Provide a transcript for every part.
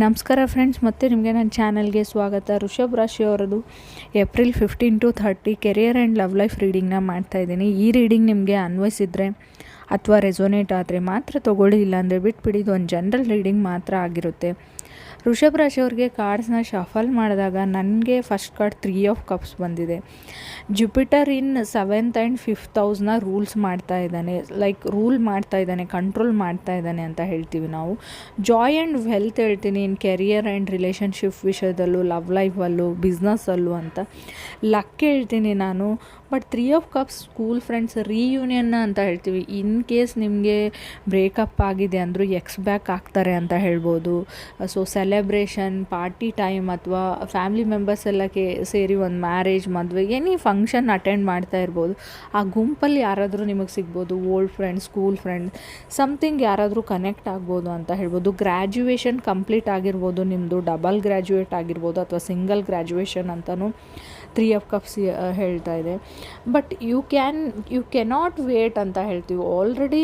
ನಮಸ್ಕಾರ ಫ್ರೆಂಡ್ಸ್ ಮತ್ತೆ ನಿಮಗೆ ನನ್ನ ಚಾನಲ್ಗೆ ಸ್ವಾಗತ. Rishabh ರಾಶಿಯವರದು April fifteen to thirty career and love life ರೀಡಿಂಗ್ನ ಮಾಡ್ತಾಯಿದ್ದೀನಿ ಈ ರೀಡಿಂಗ್ ನಿಮಗೆ ಅನ್ವಯಿಸಿದರೆ ಅಥವಾ ರೆಸೊನೇಟ್ ಆದರೆ ಮಾತ್ರ ತೊಗೊಳ್ಳಿ, ಇಲ್ಲಾಂದರೆ ಬಿಟ್ಬಿಡಿ, ಇದು ಒಂದು ಜನರಲ್ ರೀಡಿಂಗ್ ಮಾತ್ರ ಆಗಿರುತ್ತೆ. ಋಷಭ್ ರಾಶಿಯವ್ರಿಗೆ ಕಾರ್ಡ್ಸ್ನ ಶಫಲ್ ಮಾಡಿದಾಗ ನನಗೆ first card three of cups ಬಂದಿದೆ. Jupiter in seventh and fifth ಹೌಸ್ನ rules ಮಾಡ್ತಾ ಇದ್ದಾನೆ. ಲೈಕ್ ರೂಲ್ ಮಾಡ್ತಾ ಇದ್ದಾನೆ ಕಂಟ್ರೋಲ್ ಮಾಡ್ತಾ ಇದ್ದಾನೆ ಅಂತ ಹೇಳ್ತೀವಿ ನಾವು. ಜಾಯ್ ಆ್ಯಂಡ್ ವೆಲ್ತ್ ಹೇಳ್ತೀನಿ. ಇನ್ ಕೆರಿಯರ್ ಆ್ಯಂಡ್ ರಿಲೇಷನ್ಶಿಪ್ ವಿಷಯದಲ್ಲೂ ಲವ್ ಲೈಫಲ್ಲೂ ಬಿಸ್ನೆಸ್ಸಲ್ಲೂ ಅಂತ. ಲಕ್ ಹೇಳ್ತೀನಿ ನಾನು. But three of cups school friends ರೀಯೂನಿಯನ್ನ ಅಂತ ಹೇಳ್ತೀವಿ. ಇನ್ ಕೇಸ್ ನಿಮಗೆ ಬ್ರೇಕಪ್ ಆಗಿದೆ ಅಂದರೂ ಎಕ್ಸ್ ಬ್ಯಾಕ್ ಆಗ್ತಾರೆ ಅಂತ ಹೇಳ್ಬೋದು. ಸೊ ಸೆಲೆಬ್ರೇಷನ್ ಪಾರ್ಟಿ ಟೈಮ್ ಅಥವಾ ಫ್ಯಾಮಿಲಿ ಮೆಂಬರ್ಸ್ ಎಲ್ಲ ಕೇ, ಸೇರಿ ಒಂದು ಮ್ಯಾರೇಜ್ ಮದುವೆ ಎನಿ ಫಂಕ್ಷನ್ ಅಟೆಂಡ್ ಮಾಡ್ತಾ ಇರ್ಬೋದು. ಆ ಗುಂಪಲ್ಲಿ ಯಾರಾದರೂ ನಿಮಗೆ ಸಿಗ್ಬೋದು old friend school friend something ಯಾರಾದರೂ ಕನೆಕ್ಟ್ ಆಗ್ಬೋದು ಅಂತ ಹೇಳ್ಬೋದು. ಗ್ರ್ಯಾಜುಯೇಷನ್ ಕಂಪ್ಲೀಟ್ ಆಗಿರ್ಬೋದು ನಿಮ್ಮದು ಡಬಲ್ ಗ್ರ್ಯಾಜುಯೇಟ್ ಆಗಿರ್ಬೋದು ಅಥವಾ ಸಿಂಗಲ್ ಗ್ರ್ಯಾಜುಯೇಷನ್ ಅಂತಲೂ ತ್ರೀ ಆಫ್ ಕಪ್ಸ್ ಹೇಳ್ತಾ ಇದೆ. But you can you cannot wait ಅಂತ ಹೇಳ್ತೀವಿ. Already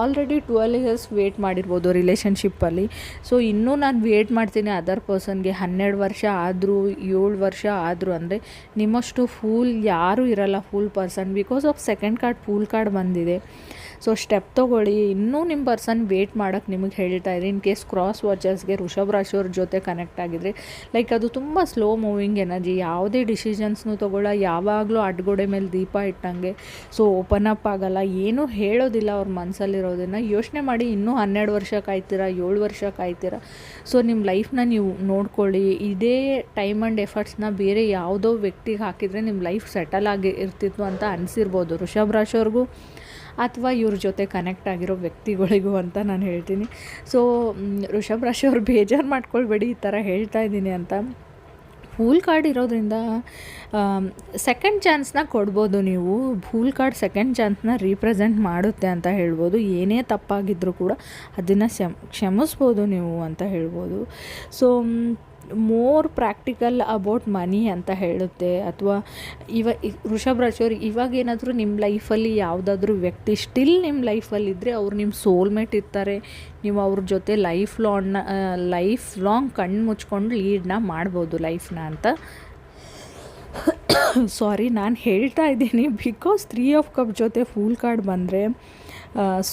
already twelve years wait ಮಾಡಿರ್ಬೋದು ರಿಲೇಷನ್ಶಿಪ್ಪಲ್ಲಿ ಸೊ ಇನ್ನೂ ನಾನು ವೇಟ್ ಮಾಡ್ತೀನಿ ಅದರ್ ಪರ್ಸನ್ಗೆ ಹನ್ನೆರಡು ವರ್ಷ ಆದರೂ, ಏಳು ವರ್ಷ ಆದರೂ ಅಂದರೆ ನಿಮ್ಮಷ್ಟು ಫೂಲ್ ಯಾರೂ ಇರಲ್ಲ fool person because of second card fool card ಬಂದಿದೆ. ಸೊ ಸ್ಟೆಪ್ ತೊಗೊಳ್ಳಿ. ಇನ್ನೂ ನಿಮ್ಮ ಪರ್ಸನ್ ವೇಟ್ ಮಾಡೋಕ್ಕೆ ನಿಮಗೆ ಹೇಳ್ತಾ ಇದ್ದೀನಿ ಇನ್ ಕೇಸ್ ಕ್ರಾಸ್ ವಾಚರ್ಸ್ಗೆ ಋಷಭ್ ರಾಶಿಯವ್ರ ಜೊತೆ ಕನೆಕ್ಟ್ ಆಗಿದ್ರೆ. ಲೈಕ್ ಅದು ತುಂಬ ಸ್ಲೋ ಮೂವಿಂಗ್ ಎನರ್ಜಿ ಯಾವುದೇ ಡಿಸಿಷನ್ಸ್ನು ತೊಗೊಳ್ಳ. ಯಾವಾಗಲೂ ಅಡ್ಗೋಡೆ ಮೇಲೆ ದೀಪ ಇಟ್ಟಂಗೆ. ಸೊ ಓಪನ್ ಅಪ್ ಆಗಲ್ಲ. ಏನೂ ಹೇಳೋದಿಲ್ಲ ಅವ್ರ ಮನಸ್ಸಲ್ಲಿರೋದನ್ನು ಯೋಚನೆ ಮಾಡಿ ಇನ್ನೂ ಹನ್ನೆರಡು ವರ್ಷ ಕಾಯ್ತೀರಾ? ಏಳು ವರ್ಷ ಕಾಯ್ತೀರಾ? ಸೊ ನಿಮ್ಮ ಲೈಫ್ನ ನೀವು ನೋಡ್ಕೊಳ್ಳಿ. ಇದೇ ಟೈಮ್ ಆ್ಯಂಡ್ ಎಫರ್ಟ್ಸ್ನ ಬೇರೆ ಯಾವುದೋ ವ್ಯಕ್ತಿಗೆ ಹಾಕಿದರೆ ನಿಮ್ಮ ಲೈಫ್ ಸೆಟಲ್ ಆಗಿ ಇರ್ತಿತ್ತು ಅಂತ ಅನಿಸಿರ್ಬೋದು. ಋಷಭ್ ರಾಶಿಯವ್ರಿಗೂ ಅಥವಾ ಇವ್ರ ಜೊತೆ ಕನೆಕ್ಟ್ ಆಗಿರೋ ವ್ಯಕ್ತಿಗಳಿಗೂ ಅಂತ ನಾನು ಹೇಳ್ತೀನಿ. ಸೊ ಋಷಭ್ ರಾಶಿ ಅವ್ರು ಬೇಜಾರು ಮಾಡ್ಕೊಳ್ಬೇಡಿ, ಈ ಥರ ಹೇಳ್ತಾ ಇದ್ದೀನಿ ಅಂತ. ಫೂಲ್ ಕಾರ್ಡ್ ಇರೋದ್ರಿಂದ ಸೆಕೆಂಡ್ ಚಾನ್ಸ್ನ ಕೊಡ್ಬೋದು ನೀವು. ಫೂಲ್ ಕಾರ್ಡ್ ಸೆಕೆಂಡ್ ಚಾನ್ಸ್ನ ರೀಪ್ರೆಸೆಂಟ್ ಮಾಡುತ್ತೆ ಅಂತ ಹೇಳ್ಬೋದು. ಏನೇ ತಪ್ಪಾಗಿದ್ದರೂ ಕೂಡ ಅದನ್ನು ಕ್ಷಮಿಸ್ಬೋದು ನೀವು ಅಂತ ಹೇಳ್ಬೋದು. So more practical about money ಅಂತ ಹೇಳುತ್ತೆ. ಅಥವಾ ಇವ ಋಷಭ್ ರಾಶಿಯವ್ರು ಇವಾಗ ಏನಾದರೂ ನಿಮ್ಮ ಲೈಫಲ್ಲಿ ಯಾವುದಾದ್ರೂ ವ್ಯಕ್ತಿ ಸ್ಟಿಲ್ ನಿಮ್ಮ ಲೈಫಲ್ಲಿದ್ದರೆ ಅವ್ರು ನಿಮ್ಮ ಸೋಲ್ಮೇಟ್ ಇರ್ತಾರೆ. ನೀವು ಅವ್ರ ಜೊತೆ ಲೈಫ್ ಲಾಂಗ್ನ ಲೈಫ್ ಲಾಂಗ್ ಕಣ್ಣು ಮುಚ್ಕೊಂಡು ಲೀಡ್ನ ಮಾಡ್ಬೋದು ಲೈಫ್ನ ಅಂತ. ಸಾರಿ ನಾನು ಹೇಳ್ತಾ ಇದ್ದೀನಿ ಬಿಕಾಸ್ ತ್ರೀ ಆಫ್ ಕಪ್ ಜೊತೆ ಫೂಲ್ ಕಾರ್ಡ್ ಬಂದರೆ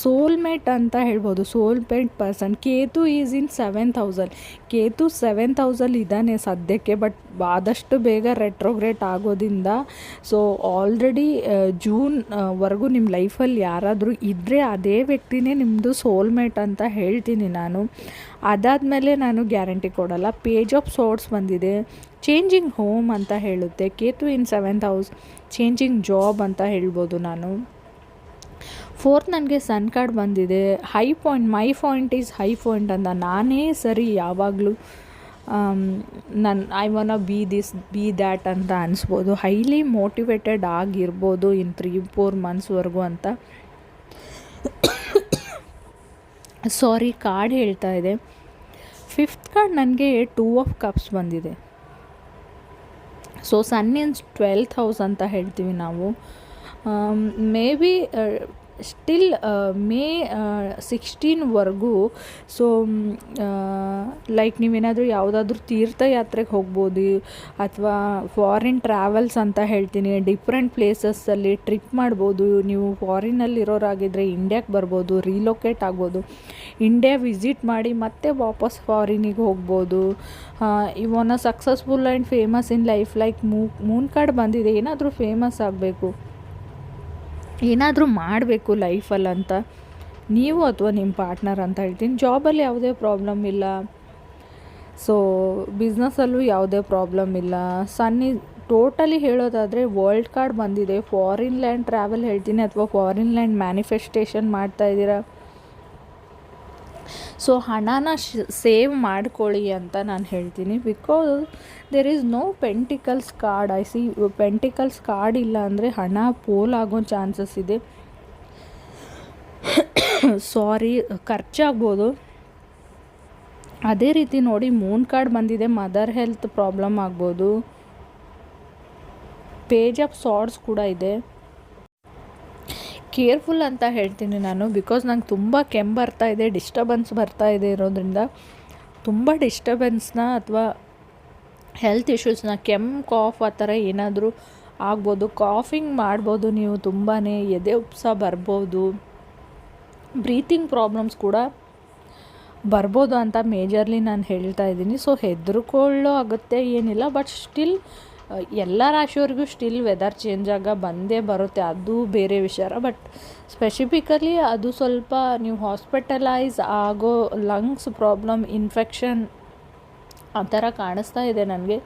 ಸೋಲ್ಮೇಟ್ ಅಂತ ಹೇಳ್ಬೋದು. Soulmate person Ketu is in seven thousand Ketu seven thousand ಇದ್ದಾನೆ ಸದ್ಯಕ್ಕೆ ಬಟ್ ಆದಷ್ಟು ಬೇಗ ರೆಟ್ರೋಗ್ರೇಟ್ ಆಗೋದಿಂದ ಸೊ ಆಲ್ರೆಡಿ ಜೂನ್ವರೆಗೂ ನಿಮ್ಮ ಲೈಫಲ್ಲಿ ಯಾರಾದರೂ ಇದ್ದರೆ ಅದೇ ವ್ಯಕ್ತಿನೇ ನಿಮ್ಮದು ಸೋಲ್ಮೇಟ್ ಅಂತ ಹೇಳ್ತೀನಿ ನಾನು. ಅದಾದಮೇಲೆ ನಾನು ಗ್ಯಾರಂಟಿ ಕೊಡಲ್ಲ. ಪೇಜ್ ಆಫ್ ಸೋರ್ಟ್ಸ್ ಬಂದಿದೆ. ಚೇಂಜಿಂಗ್ ಹೋಮ್ ಅಂತ ಹೇಳುತ್ತೆ. Ketu in seventh house changing job ಅಂತ ಹೇಳ್ಬೋದು ನಾನು. ಫೋರ್ತ್ ನನಗೆ ಸನ್ ಕಾರ್ಡ್ ಬಂದಿದೆ. High point, my point is high point ಅಂತ ನಾನೇ ಸರಿ ಯಾವಾಗಲೂ ನನ್ನ I wanna be this be that ಅಂತ ಅನಿಸ್ಬೋದು. ಹೈಲಿ ಮೋಟಿವೇಟೆಡ್ ಆಗಿರ್ಬೋದು ಇನ್ ತ್ರೀ ಫೋರ್ ಮಂತ್ಸ್ವರೆಗೂ ಅಂತ. ಸಾರಿ ಕಾರ್ಡ್ ಹೇಳ್ತಾ ಇದೆ. ಫಿಫ್ತ್ ಕಾರ್ಡ್ ನನಗೆ ಟೂ ಆಫ್ ಕಪ್ಸ್ ಬಂದಿದೆ. So sun in twelfth house ಅಂತ ಹೇಳ್ತೀವಿ ನಾವು. ಮೇ ಬಿ ಸ್ಟಿಲ್ ಮೇ ಸಿಕ್ಸ್ಟೀನ್ವರೆಗೂ ಸೊ ಲೈಕ್ ನೀವೇನಾದರೂ ಯಾವುದಾದ್ರೂ ತೀರ್ಥಯಾತ್ರೆಗೆ ಹೋಗ್ಬೋದು, ಅಥವಾ ಫಾರಿನ್ ಟ್ರಾವೆಲ್ಸ್ ಅಂತ ಹೇಳ್ತೀನಿ ಡಿಫ್ರೆಂಟ್ ಪ್ಲೇಸಸ್ಸಲ್ಲಿ ಟ್ರಿಪ್ ಮಾಡ್ಬೋದು, ನೀವು ಫಾರಿನಲ್ಲಿರೋರಾಗಿದ್ದರೆ ಇಂಡ್ಯಾಗೆ ಬರ್ಬೋದು ರೀಲೊಕೇಟ್ ಆಗ್ಬೋದು ಇಂಡಿಯಾ ವಿಸಿಟ್ ಮಾಡಿ ಮತ್ತೆ ವಾಪಸ್ ಫಾರಿನಿಗೆ ಹೋಗ್ಬೋದು ಇವನ successful and famous in life like ಮೂ ಮೂನ್ ಕಾರ್ಡ್ ಬಂದಿದೆ, ಏನಾದರೂ ಫೇಮಸ್ ಆಗಬೇಕು. ಏನಾದರೂ ಮಾಡಬೇಕು ಲೈಫಲ್ಲಿ ಅಂತ. ನೀವು ಅಥವಾ ನಿಮ್ಮ ಪಾರ್ಟ್ನರ್ ಅಂತ ಹೇಳ್ತೀನಿ. ಜಾಬಲ್ಲಿ ಯಾವುದೇ ಪ್ರಾಬ್ಲಮ್ ಇಲ್ಲ. ಸೊ ಬಿಸ್ನೆಸ್ಸಲ್ಲೂ ಯಾವುದೇ ಪ್ರಾಬ್ಲಮ್ ಇಲ್ಲ. ಸನ್ನಿ, ಟೋಟಲಿ ಹೇಳೋದಾದರೆ ವರ್ಲ್ಡ್ ಕಾರ್ಡ್ ಬಂದಿದೆ. ಫಾರಿನ್ ಲ್ಯಾಂಡ್ ಟ್ರಾವೆಲ್ ಹೇಳ್ತೀನಿ ಅಥವಾ ಫಾರಿನ್ ಲ್ಯಾಂಡ್ ಮ್ಯಾನಿಫೆಸ್ಟೇಷನ್ ಮಾಡ್ತಾ ಇದ್ದೀರಾ? ಸೊ ಹಣನ ಸೇವ್ ಮಾಡ್ಕೊಳ್ಳಿ ಅಂತ ನಾನು ಹೇಳ್ತೀನಿ. Because there is no pentacles card I see pentacles card ಇಲ್ಲ ಅಂದರೆ ಹಣ ಪೋಲ್ ಆಗೋ ಚಾನ್ಸಸ್ ಇದೆ. ಸಾರಿ ಖರ್ಚಾಗ್ಬೋದು ಅದೇ ರೀತಿ ನೋಡಿ ಮೂನ್ ಕಾರ್ಡ್ ಬಂದಿದೆ ಮದರ್ ಹೆಲ್ತ್ ಪ್ರಾಬ್ಲಮ್ ಆಗ್ಬೋದು. ಪೇಜ್ ಆಫ್ ಸಾರ್ಡ್ಸ್ ಕೂಡ ಇದೆ. ಕೇರ್ಫುಲ್ ಅಂತ ಹೇಳ್ತೀನಿ ನಾನು ಬಿಕಾಸ್ ನಂಗೆ ತುಂಬ ಕೆಮ್ಮು ಬರ್ತಾ ಇದೆ ಡಿಸ್ಟರ್ಬೆನ್ಸ್ ಬರ್ತಾ ಇದೆ ಇರೋದ್ರಿಂದ ತುಂಬ ಡಿಸ್ಟರ್ಬೆನ್ಸ್ನ ಅಥವಾ ಹೆಲ್ತ್ ಇಶ್ಯೂಸ್ನ ಕೆಮ್ಮು ಕಾಫ್ ಆ ಥರ ಏನಾದರೂ ಆಗ್ಬೋದು. ಕಾಫಿಂಗ್ ಮಾಡ್ಬೋದು ನೀವು ತುಂಬಾ ಎದೆ ಉಪ್ಸ ಬರ್ಬೋದು ಬ್ರೀತಿಂಗ್ ಪ್ರಾಬ್ಲಮ್ಸ್ ಕೂಡ ಬರ್ಬೋದು ಅಂತ ಮೇಜರ್ಲಿ ನಾನು ಹೇಳ್ತಾ ಇದ್ದೀನಿ. ಸೊ ಹೆದರ್ಕೊಳ್ಳೋ ಆಗುತ್ತೆ ಏನಿಲ್ಲ ಬಟ್ ಸ್ಟಿಲ್ ಎಲ್ಲ ರಾಶಿಯವ್ರಿಗೂ ಸ್ಟಿಲ್ ವೆದರ್ ಚೇಂಜ್ ಆಗ ಬಂದೇ ಬರುತ್ತೆ, ಅದು ಬೇರೆ ವಿಚಾರ. ಬಟ್ ಸ್ಪೆಸಿಫಿಕಲಿ ಅದು ಸ್ವಲ್ಪ ನೀವು ಹಾಸ್ಪಿಟಲೈಸ್ ಆಗೋ ಲಂಗ್ಸ್ ಪ್ರಾಬ್ಲಮ್ ಇನ್ಫೆಕ್ಷನ್ ಆ ಥರ ಕಾಣಿಸ್ತಾ ಇದೆ ನನಗೆ.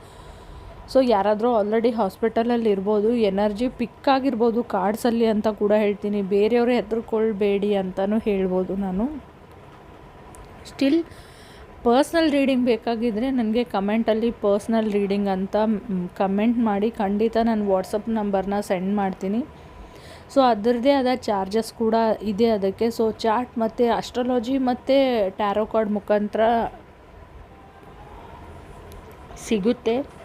ಸೊ ಯಾರಾದರೂ ಆಲ್ರೆಡಿ ಹಾಸ್ಪಿಟಲಲ್ಲಿ ಇರ್ಬೋದು ಎನರ್ಜಿ ಪಿಕ್ ಆಗಿರ್ಬೋದು ಕಾರ್ಡ್ಸಲ್ಲಿ ಅಂತ ಕೂಡ ಹೇಳ್ತೀನಿ. ಬೇರೆಯವರು ಹೆದರ್ಕೊಳ್ಬೇಡಿ ಅಂತಲೂ ಹೇಳ್ಬೋದು ನಾನು. ಸ್ಟಿಲ್ ಪರ್ಸ್ನಲ್ ರೀಡಿಂಗ್ ಬೇಕಾಗಿದ್ದರೆ ನನಗೆ ಕಮೆಂಟಲ್ಲಿ ಪರ್ಸ್ನಲ್ ರೀಡಿಂಗ್ ಅಂತ ಕಮೆಂಟ್ ಮಾಡಿ ಖಂಡಿತ ನಾನು ವಾಟ್ಸಪ್ ನಂಬರ್ನ ಸೆಂಡ್ ಮಾಡ್ತೀನಿ. ಸೊ, ಅದರದ್ದೇ ಆದ ಚಾರ್ಜಸ್ ಕೂಡ ಇದೆ ಅದಕ್ಕೆ. ಸೊ ಚಾರ್ಟ್ ಮತ್ತು ಅಸ್ಟ್ರಾಲಜಿ ಮತ್ತು ಟ್ಯಾರೋ ಕಾರ್ಡ್ ಮುಖಾಂತರ ಸಿಗುತ್ತೆ.